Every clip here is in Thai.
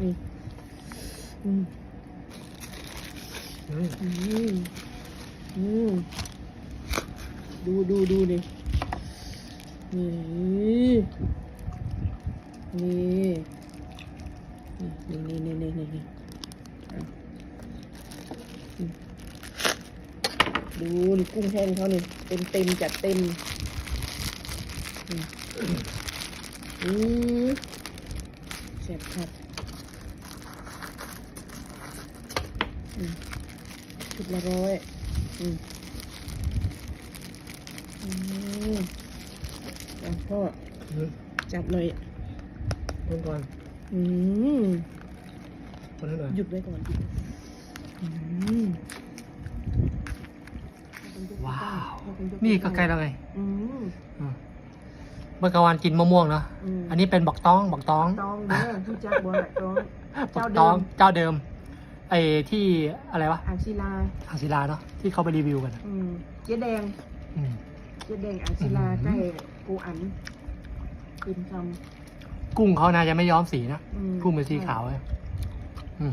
อืมอืมอืมอืมดูดูดูดินี่นี่นี่นี่นี่นี่นี่อ่ดูนี่กุ้งแห้งเขานี่เต็มเต็มจัดเต็มอืมอืมแซ่บครับ อืมชุดละร้อยอืมอืมอะพ่ออืมจับเลยคนก่อน อืมคนให้หน่อยหยุดไว้ก่อนอืมว้าว นี่ก็ใกล้แล้วไงอืมอืมเมื่อกลางวันกินมะม่วงเนาะอืมอันนี้เป็นบักตองบักตองตองเด้อผู้จักบัวไหลตองบัเจ้ากเดิตองมเจ้าเดิม ไอ้ที่อะไรวะอ่างศิลาทางศิลาเนาะที่เขาไปรีวิวกันอะอืมเจ๊แดงอืม เจ๊แดงอ่างศิลาอืม ใกล้ปูอันกินคกุ้งเขาน่าจะไม่ย้อมสีนะำอืมกุ้งเป็นสีขาวเลยอืม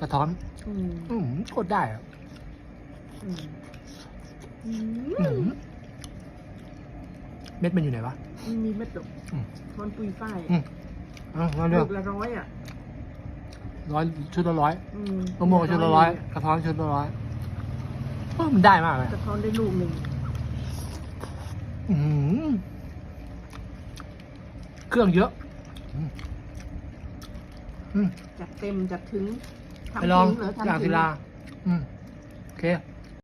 กระท้อน อืมอืมกดได้อะอืมอือืมมเม็ดมันอยู่ไหนวะ มันมีเม็ดดกอืม มันปุยฝ้ายอืมเอะมาเรื่ลูองกละร้อยอะ ร้อยชุดละร้อยอืมมะม่วงชุดละร้อยกระท้อนชุดละร้อยเออมันได้มากเลยกระท้อนได้ลูกหนึ่งอืมเครื่องเยอะอืมอืม จัดเต็มจัดถึงทำไปลองถึเหรออย่างทำถึศิงลา อืม โอเค